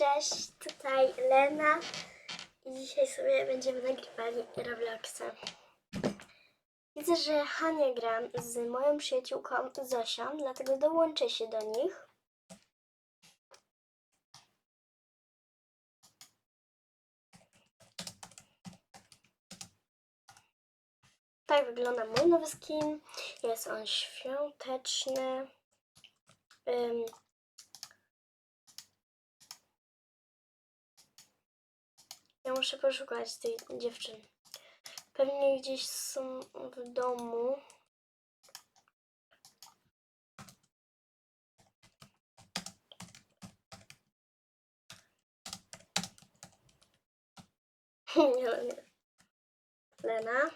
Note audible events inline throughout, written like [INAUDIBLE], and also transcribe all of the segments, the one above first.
cześć, tutaj Lena i dzisiaj sobie będziemy nagrywali Robloxa. Widzę, że Hania gra z moją przyjaciółką Zosią, dlatego dołączę się do nich. Tak wygląda mój nowy skin. Jest on świąteczny. Ja muszę poszukać tej dziewczyny. Pewnie gdzieś są w domu. [LAUGHS] Lena.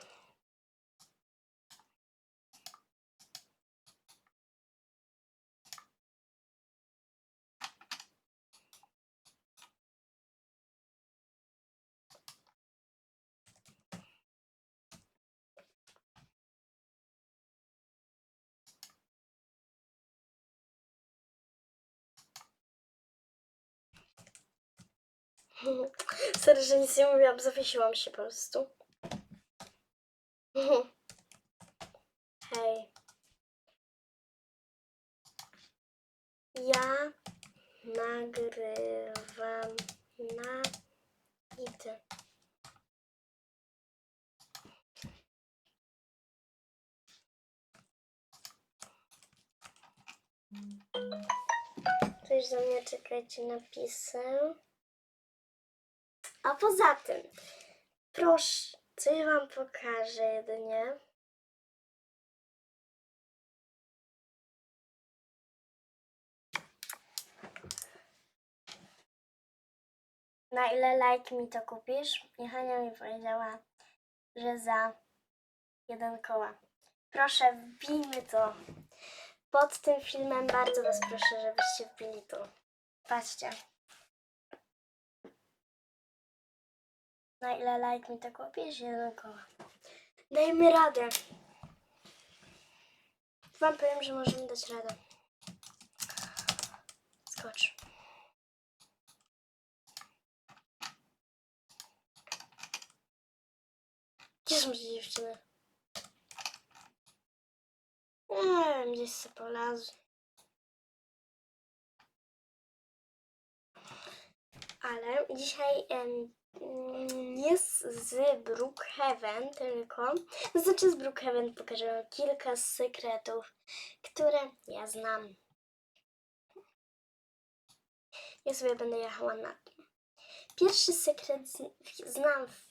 Sorry, że nic nie mówiłam, zawiesiłam się po prostu. Hej. Ja nagrywam na ity. Coś do mnie czekajcie napisy. A poza tym, proszę, coś wam pokażę jedynie. Na ile like mi to kupisz? I Hania mi powiedziała, że za jeden koła. Proszę, wbijmy to. Pod tym filmem bardzo was proszę, żebyście wbili to. Patrzcie. Na ile like mi to kupisz? Jeden koła. Dajmy radę. Wam powiem, że możemy dać radę. Skocz. Gdzie są te dziewczyny? Nie wiem, gdzieś sobie polazły. Ale dzisiaj em, nie z, Brookhaven, tylko znaczy z Brookhaven pokażę wam kilka sekretów, które ja znam. Ja sobie będę jechała na tym. Pierwszy sekret znam w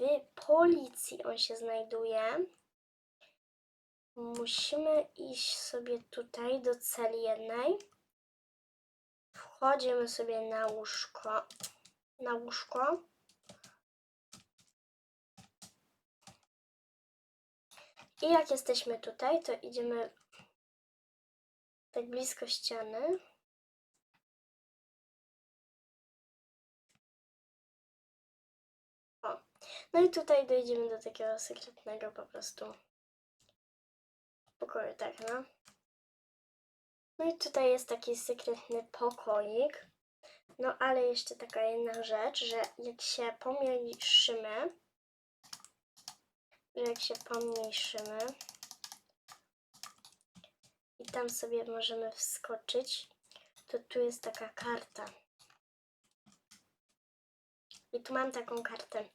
policji, on się znajduje. Musimy iść sobie tutaj do celi jednej. Wchodzimy sobie na łóżko. Na łóżko. I jak jesteśmy tutaj, to idziemy tak blisko ściany. O. No i tutaj dojdziemy do takiego sekretnego po prostu pokoju, tak no. No i tutaj jest taki sekretny pokoik. No ale jeszcze taka jedna rzecz, że jak się pomniejszymy, że jak się pomniejszymy i tam sobie możemy wskoczyć, to tu jest taka karta. I tu mam taką kartę.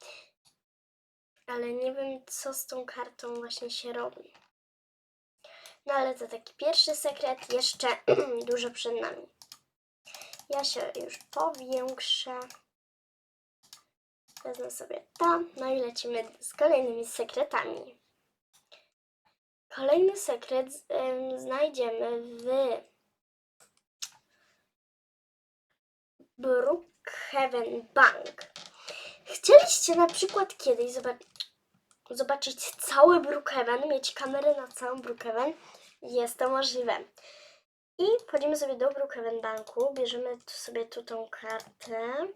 Ale nie wiem, co z tą kartą właśnie się robi. No ale to taki pierwszy sekret, jeszcze [CLEARS THROAT] dużo przed nami. Ja się już powiększę. Wezmę sobie to, no i lecimy z kolejnymi sekretami. Kolejny sekret em, znajdziemy w Brookhaven Bank. Chcieliście na przykład kiedyś zobaczyć, cały Brookhaven, mieć kamerę na całym Brookhaven? Jest to możliwe. I wchodzimy sobie do Brookhaven Banku, bierzemy tu sobie tu tą kartę.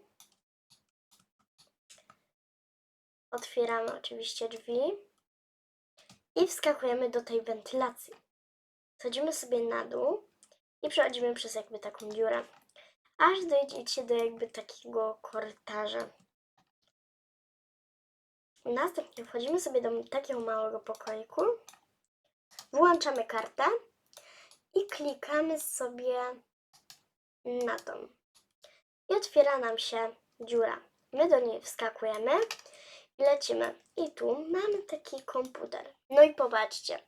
Otwieramy oczywiście drzwi i wskakujemy do tej wentylacji. Schodzimy sobie na dół i przechodzimy przez jakby taką dziurę. aż dojdziecie do jakby takiego korytarza. Następnie wchodzimy sobie do takiego małego pokoiku, włączamy kartę i klikamy sobie na tą. I otwiera nam się dziura. My do niej wskakujemy lecimy. I tu mamy taki komputer. No i popatrzcie.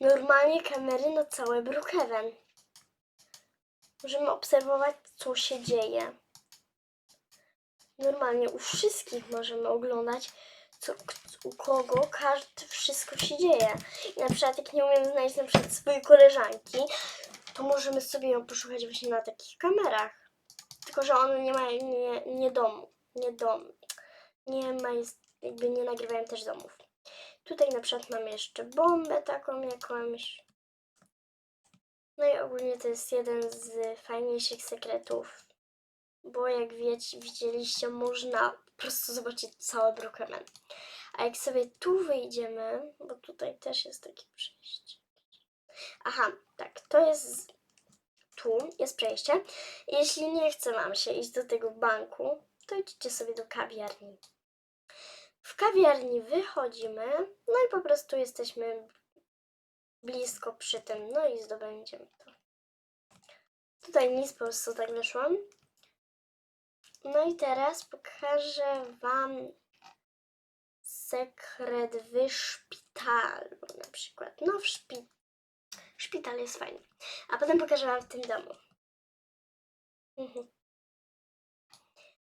Normalnie kamery na całe Brookhaven. Możemy obserwować, co się dzieje. Normalnie u wszystkich możemy oglądać, co, u kogo każdy, wszystko się dzieje. I na przykład, jak nie umiemy znaleźć na przykład swojej koleżanki, to możemy sobie ją poszukać właśnie na takich kamerach. Tylko, że one nie mają, nie, nie domu, nie dom, nie ma, jakby nie nagrywają też domów. Tutaj na przykład mamy jeszcze bombę taką jakąś. No i ogólnie to jest jeden z fajniejszych sekretów, bo jak wiecie, widzieliście, można po prostu zobaczyć całe Brookhaven. A jak sobie tu wyjdziemy, bo tutaj też jest takie przejście. Aha, tak, to jest tu, jest przejście. Jeśli nie chce nam się iść do tego banku, to idźcie sobie do kawiarni. W kawiarni wychodzimy, no i po prostu jesteśmy blisko przy tym, no i zdobędziemy to. Tutaj nic po prostu tak wyszłam. No i teraz pokażę Wam sekret w szpitalu na przykład. No w szpi szpital jest fajny. A potem pokażę Wam w tym domu. Mhm.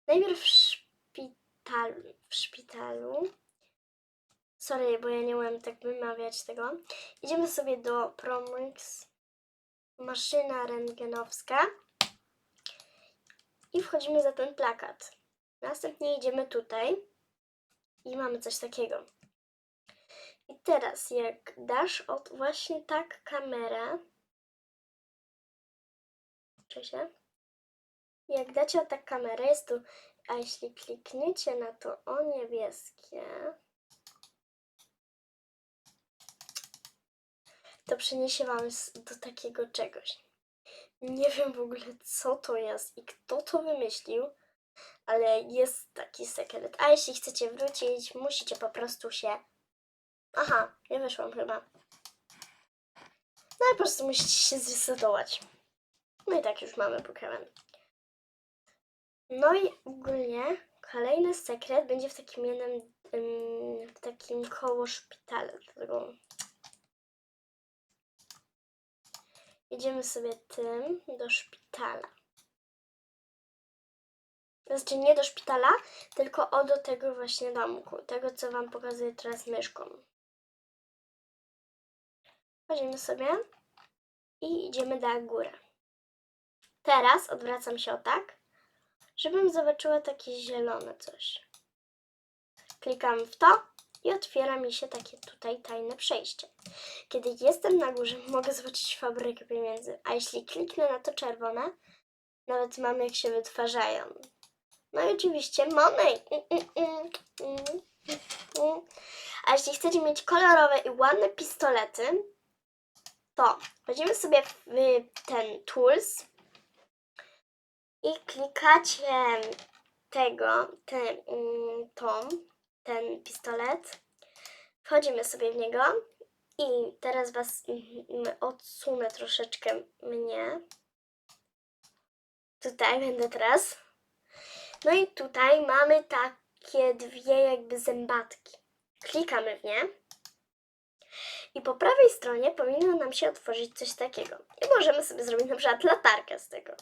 Najpierw w szpitalu. W szpitalu. Sorry, bo ja nie umiem tak wymawiać tego. Idziemy sobie do Promix. Maszyna rentgenowska. I wchodzimy za ten plakat. Następnie idziemy tutaj. I mamy coś takiego. I teraz, jak dasz od właśnie tak kamerę. Czy się? Jak dacie o tak kamerę, jest tu. A jeśli klikniecie na to o niebieskie, to przeniesie wam do takiego czegoś. Nie wiem w ogóle, co to jest i kto to wymyślił, ale jest taki sekret. A jeśli chcecie wrócić, musicie po prostu się. Aha, nie wyszłam chyba. No i po prostu musicie się zresetować. No i tak już mamy Pokémon. No i ogólnie kolejny sekret będzie w takim jednym, ym, w takim koło szpitala. Dlatego Idziemy sobie tym do szpitala. Znaczy nie do szpitala, tylko o do tego właśnie domku. Tego, co Wam pokazuję teraz myszką. Chodzimy sobie i idziemy na górę. Teraz odwracam się o tak, żebym zobaczyła takie zielone coś. Klikam w to i otwiera mi się takie tutaj tajne przejście. Kiedy jestem na górze, [LAUGHS] mogę zobaczyć fabrykę pieniędzy, a jeśli kliknę na to czerwone, nawet mam jak się wytwarzają. No i oczywiście mm, mm, mm, mm. A jeśli chcecie mieć kolorowe i ładne pistolety, to wchodzimy sobie w ten tools i klikacie tego, ten, mm, tą, ten pistolet. Wchodzimy sobie w niego i teraz Was mm, odsunę troszeczkę mnie. Tutaj będę teraz. No i tutaj mamy takie dwie jakby zębatki. Klikamy w nie. I po prawej stronie powinno nam się otworzyć coś takiego. I możemy sobie zrobić na przykład latarkę z tego.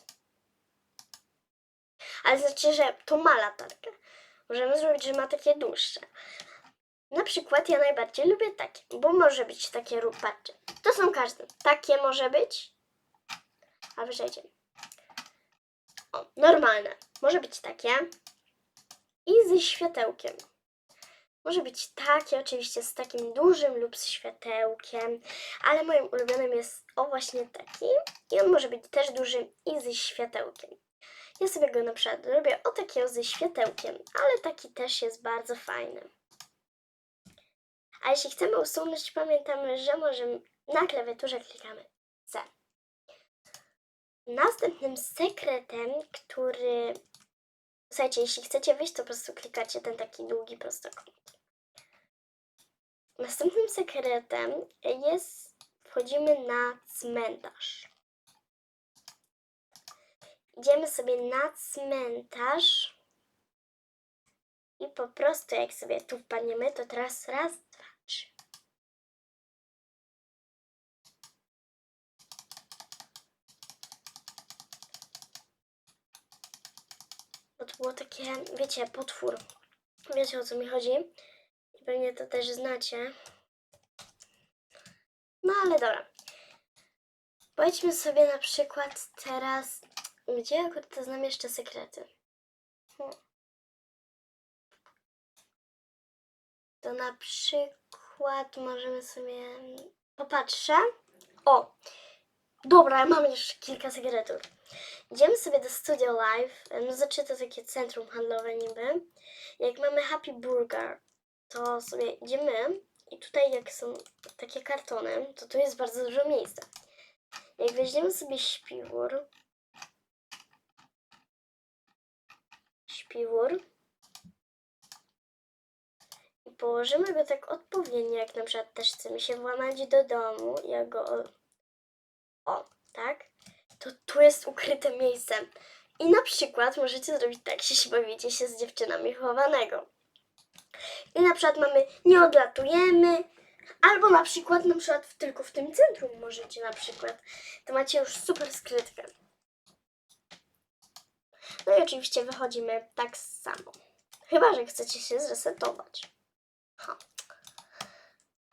Ale znaczy, że to ma latarkę. Możemy zrobić, że ma takie dłuższe. Na przykład ja najbardziej lubię takie, bo może być takie patrzcie. To są każde. Takie może być. A wyżejdzie. O, normalne. Może być takie. I ze światełkiem. Może być takie, oczywiście z takim dużym lub z światełkiem, ale moim ulubionym jest o właśnie taki. I on może być też duży i ze światełkiem. Ja sobie go na przykład lubię o takiego ze światełkiem, ale taki też jest bardzo fajny. A jeśli chcemy usunąć, pamiętamy, że możemy na klawiaturze klikamy C. Następnym sekretem, który. Słuchajcie, jeśli chcecie wyjść, to po prostu klikacie ten taki długi prostokąt. Następnym sekretem jest. Wchodzimy na cmentarz. Idziemy sobie na cmentarz. I po prostu, jak sobie tu wpadniemy, to teraz raz, dwa, Bo to było takie, wiecie, potwór. Wiecie o co mi chodzi? I pewnie to też znacie. No ale dobra. Pojdźmy sobie na przykład teraz. Gdzie to znam jeszcze sekrety? Hmm. To na przykład możemy sobie. Popatrzę. O! Dobra, ja mam jeszcze kilka sekretów. Idziemy sobie do Studio Live. No znaczy to takie centrum handlowe niby. Jak mamy Happy Burger, to sobie idziemy i tutaj jak są takie kartony, to tu jest bardzo dużo miejsca. Jak weźmiemy sobie śpiwór, śpiwór i położymy go tak odpowiednio, jak na przykład też chcemy się włamać do domu, ja go o tak, to tu jest ukryte miejsce. I na przykład możecie zrobić tak, jeśli bawicie się z dziewczynami chowanego. I na przykład mamy nie odlatujemy, albo na przykład, na przykład w- tylko w tym centrum możecie na przykład. To macie już super skrytkę. No i oczywiście wychodzimy tak samo. Chyba, że chcecie się zresetować. Ha.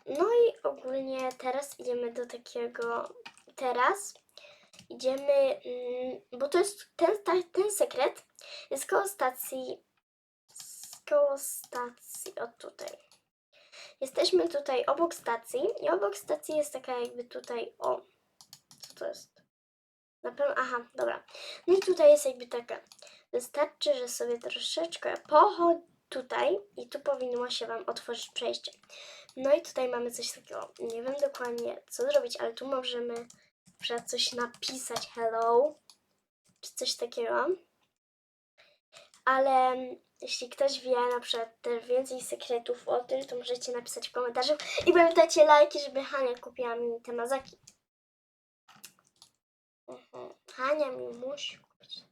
No i ogólnie teraz idziemy do takiego. Teraz idziemy, mm, bo to jest ten, ten sekret jest koło stacji, koło stacji, o tutaj. Jesteśmy tutaj obok stacji i obok stacji jest taka jakby tutaj, o, co to jest? Na pewno, aha, dobra. No i tutaj jest jakby taka, wystarczy, że sobie troszeczkę pochodź tutaj i tu powinno się Wam otworzyć przejście. No i tutaj mamy coś takiego, nie wiem dokładnie co zrobić, ale tu możemy przykład coś napisać hello, czy coś takiego. Ale jeśli ktoś wie na przykład też więcej sekretów o tym, to możecie napisać w komentarzu. I pamiętajcie lajki, żeby Hania kupiła mi te mazaki. Mhm. Hania mi musi kupić.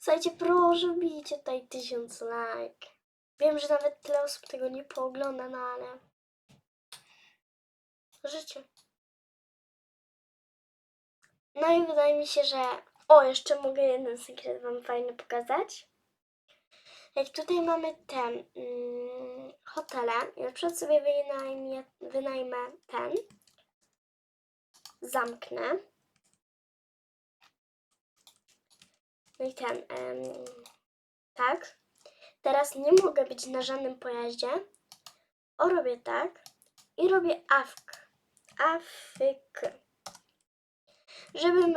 Słuchajcie, proszę bijcie tutaj tysiąc lajk. Wiem, że nawet tyle osób tego nie poogląda, no ale... Życie. No i wydaje mi się, że... O, jeszcze mogę jeden sekret Wam fajny pokazać. Jak tutaj mamy ten mm, hotele, ja przykład sobie wynajmę, wynajmę ten, zamknę. No i ten, tak. Teraz nie mogę być na żadnym pojaździe. O, robię tak. I robię awk. Afyk. Żebym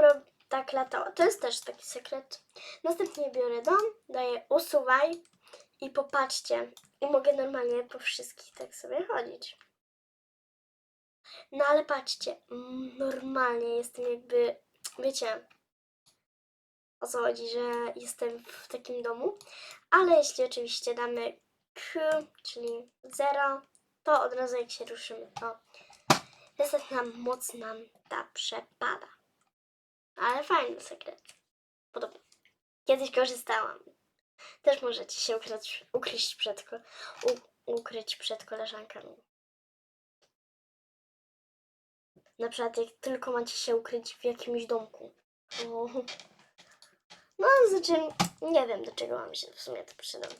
tak latała. To jest też taki sekret. Następnie biorę dom, daję usuwaj i popatrzcie. I mogę normalnie po wszystkich tak sobie chodzić. No ale patrzcie, mm, normalnie jestem jakby, wiecie, o co chodzi, że jestem w takim domu. Ale jeśli oczywiście damy Q, czyli 0, to od razu jak się ruszymy, to niestety nam moc nam ta przepada. Ale fajny sekret. Podobno. Kiedyś korzystałam. Też możecie się ukryć, ukryć przed, u, ukryć przed koleżankami. Na przykład jak tylko macie się ukryć w jakimś domku. O. No, znaczy, nie wiem do czego mam się w sumie to przydał.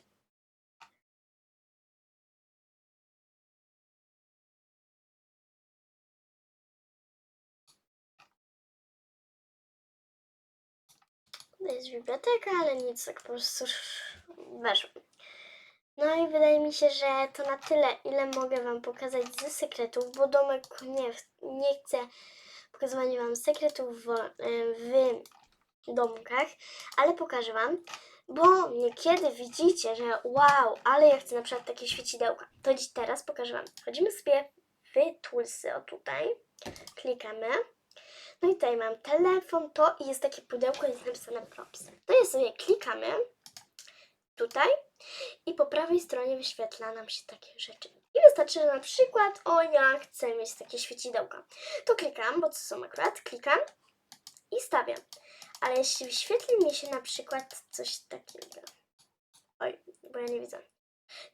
To jest biblioteka, ale nic, tak po prostu weszło. No i wydaje mi się, że to na tyle, ile mogę Wam pokazać ze sekretów, bo domek nie, nie chce pokazywać Wam sekretów w, w domkach, ale pokażę Wam, bo niekiedy widzicie, że wow, ale ja chcę na przykład takie świecidełka. To dziś teraz pokażę Wam. Wchodzimy sobie w Toolsy, o tutaj, klikamy. No i tutaj mam telefon, to i jest takie pudełko, jest napisane props. To je sobie klikamy tutaj i po prawej stronie wyświetla nam się takie rzeczy. I wystarczy, że na przykład, o ja chcę mieć takie świecidełka. To klikam, bo to są akurat, klikam i stawiam. Ale jeśli wyświetli mi się na przykład coś takiego. Oj, bo ja nie widzę.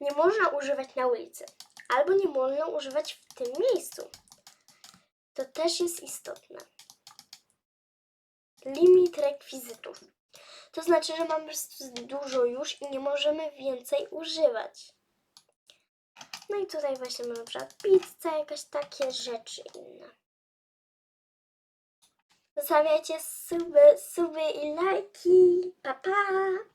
Nie można używać na ulicy. Albo nie można używać w tym miejscu. To też jest istotne. Limit rekwizytów. To znaczy, że mamy dużo już i nie możemy więcej używać. No i tutaj właśnie mamy na przykład pizza, jakieś takie rzeczy inne. Zostawiajcie suby, suby i lajki. Pa, pa!